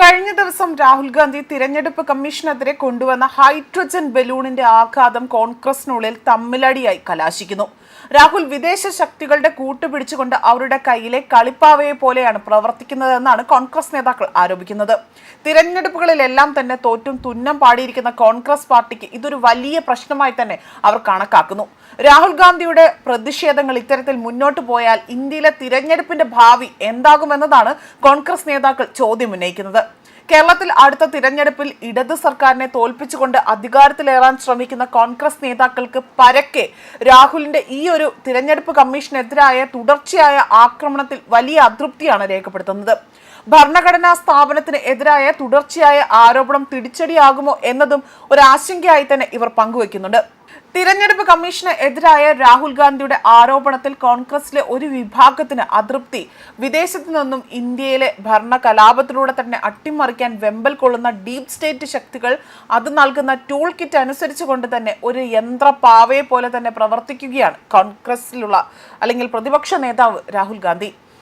കഴിഞ്ഞ ദിവസം രാഹുൽ ഗാന്ധി തിരഞ്ഞെടുപ്പ് കമ്മീഷനെതിരെ കൊണ്ടുവന്ന ഹൈഡ്രജൻ ബലൂണിന്റെ ആഘാതം കോൺഗ്രസിനുള്ളിൽ തമ്മിലടിയായി കലാശിക്കുന്നു. രാഹുൽ വിദേശ ശക്തികളുടെ കൂട്ടുപിടിച്ചുകൊണ്ട് അവരുടെ കയ്യിലെ കളിപ്പാവയെ പോലെയാണ് പ്രവർത്തിക്കുന്നതെന്നാണ് കോൺഗ്രസ് നേതാക്കൾ ആരോപിക്കുന്നത്. തിരഞ്ഞെടുപ്പുകളിലെല്ലാം തന്നെ തോറ്റും തുന്നം പാടിയിരിക്കുന്ന കോൺഗ്രസ് പാർട്ടിക്ക് ഇതൊരു വലിയ പ്രശ്നമായി തന്നെ അവർ കണക്കാക്കുന്നു. രാഹുൽ ഗാന്ധിയുടെ പ്രതിഷേധങ്ങൾ ഇത്തരത്തിൽ മുന്നോട്ട് പോയാൽ ഇന്ത്യയിലെ തിരഞ്ഞെടുപ്പിന്റെ ഭാവി എന്താകുമെന്നതാണ് കോൺഗ്രസ് നേതാക്കൾ ചോദ്യം ഉന്നയിക്കുന്നത്. കേരളത്തിൽ അടുത്ത തിരഞ്ഞെടുപ്പിൽ ഇടത് സർക്കാരിനെ തോൽപ്പിച്ചുകൊണ്ട് അധികാരത്തിലേറാൻ ശ്രമിക്കുന്ന കോൺഗ്രസ് നേതാക്കൾക്ക് പരക്കെ രാഹുലിന്റെ ഈ ഒരു തിരഞ്ഞെടുപ്പ് കമ്മീഷനെതിരായ തുടർച്ചയായ ആക്രമണത്തിൽ വലിയ അതൃപ്തിയാണ് രേഖപ്പെടുത്തുന്നത്. ഭരണഘടനാ സ്ഥാപനത്തിന് എതിരായ തുടർച്ചയായ ആരോപണം തിരിച്ചടിയാകുമോ എന്നതും ഒരു ആശങ്കയായി തന്നെ ഇവർ പങ്കുവയ്ക്കുന്നുണ്ട്. തിരഞ്ഞെടുപ്പ് കമ്മീഷന് എതിരായ രാഹുൽ ഗാന്ധിയുടെ ആരോപണത്തിൽ കോൺഗ്രസിലെ ഒരു വിഭാഗത്തിന് അതൃപ്തി വിദേശത്തു നിന്നും ഇന്ത്യയിലെ ഭരണ കലാപത്തിലൂടെ തന്നെ അട്ടിമറിക്കാൻ വെമ്പൽ കൊള്ളുന്ന ഡീപ് സ്റ്റേറ്റ് ശക്തികൾ അത് നൽകുന്ന ടൂൾ കിറ്റ് അനുസരിച്ച് കൊണ്ട് തന്നെ ഒരു യന്ത്രപാവയെ പോലെ തന്നെ പ്രവർത്തിക്കുകയാണ് കോൺഗ്രസിലുള്ള അല്ലെങ്കിൽ പ്രതിപക്ഷ നേതാവ് രാഹുൽ ഗാന്ധി.